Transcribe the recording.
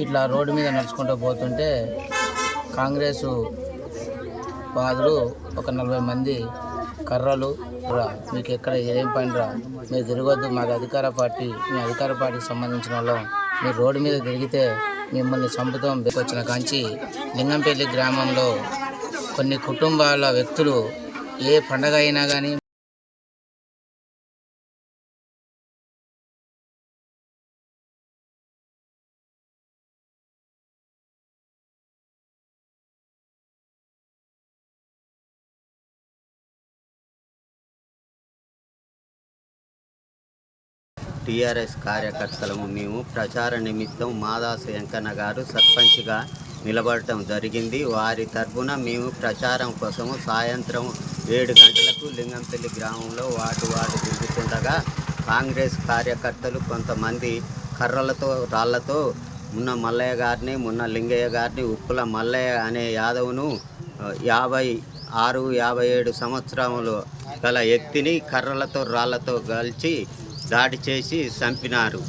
ఇట్లా రోడ్డు మీద నడుచుకుంటూ పోతుంటే కాంగ్రెస్ వాదులు ఒక నలభై మంది కర్రలు రా మీకు ఎక్కడ ఏం పని రా మీరు తిరగొద్దు మాది అధికార పార్టీ మీ అధికార పార్టీకి సంబంధించిన వాళ్ళం. మీరు రోడ్డు మీద తిరిగితే మిమ్మల్ని చంపుతాం వచ్చిన కాంచి. లింగంపల్లి గ్రామంలో కొన్ని కుటుంబాల వ్యక్తులు ఏ పండగ అయినా కానీ టీఆర్ఎస్ కార్యకర్తలము మేము ప్రచార నిమిత్తం మాదాసు వెంకన్న గారు సర్పంచ్గా నిలబడటం జరిగింది. వారి తరఫున మేము ప్రచారం కోసము సాయంత్రం ఏడు గంటలకు లింగంపల్లి గ్రామంలో వాటి వాటి తిరుగుతుండగా కాంగ్రెస్ కార్యకర్తలు కొంతమంది కర్రలతో రాళ్ళతో మున్న మల్లయ్య గారిని మున్న లింగయ్య గారిని ఉప్పుల మల్లయ్య అనే యాదవ్ను యాభై ఆరు యాభై ఏడు సంవత్సరములు గల వ్యక్తిని కర్రలతో రాళ్ళతో కలిసి దాడి చేసి చంపినారు.